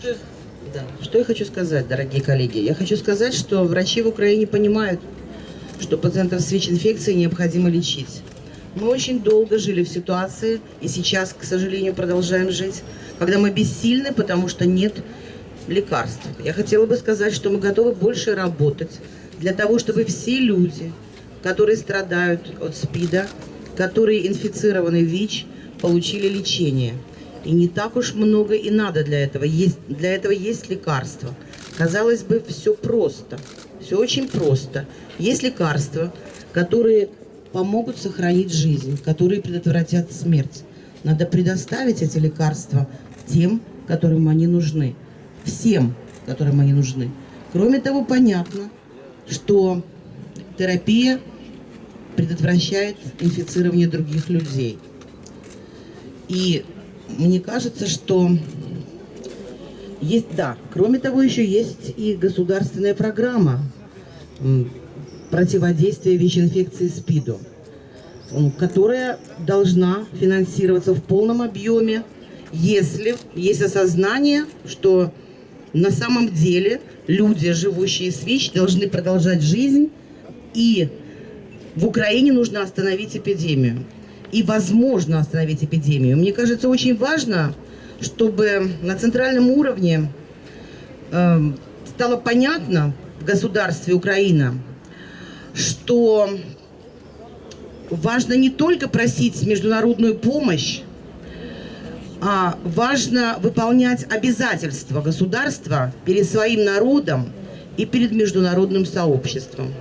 Что, да. что я хочу сказать, дорогие коллеги? Я хочу сказать, что врачи в Украине понимают, что пациентов с ВИЧ-инфекцией необходимо лечить. Мы очень долго жили в ситуации, и сейчас, к сожалению, продолжаем жить, когда мы бессильны, потому что нет лекарств. Я хотела бы сказать, что мы готовы больше работать для того, чтобы все люди, которые страдают от СПИДа, которые инфицированы ВИЧ, получили лечение. И не так уж много и надо для этого. Есть, для этого есть лекарства. Казалось бы, все просто. Все очень просто. Есть лекарства, которые помогут сохранить жизнь, которые предотвратят смерть. Надо предоставить эти лекарства тем, которым они нужны. Всем, которым они нужны. Кроме того, понятно, что терапия предотвращает инфицирование других людей. И мне кажется, что есть, да, кроме того, еще есть и государственная программа противодействия ВИЧ-инфекции СПИДу, которая должна финансироваться в полном объеме, если есть осознание, что на самом деле люди, живущие с ВИЧ, должны продолжать жизнь, и в Украине нужно остановить эпидемию и возможно остановить эпидемию. Мне кажется, очень важно, чтобы на центральном уровне э, стало понятно в государстве Украина, что важно не только просить международную помощь, а важно выполнять обязательства государства перед своим народом и перед международным сообществом.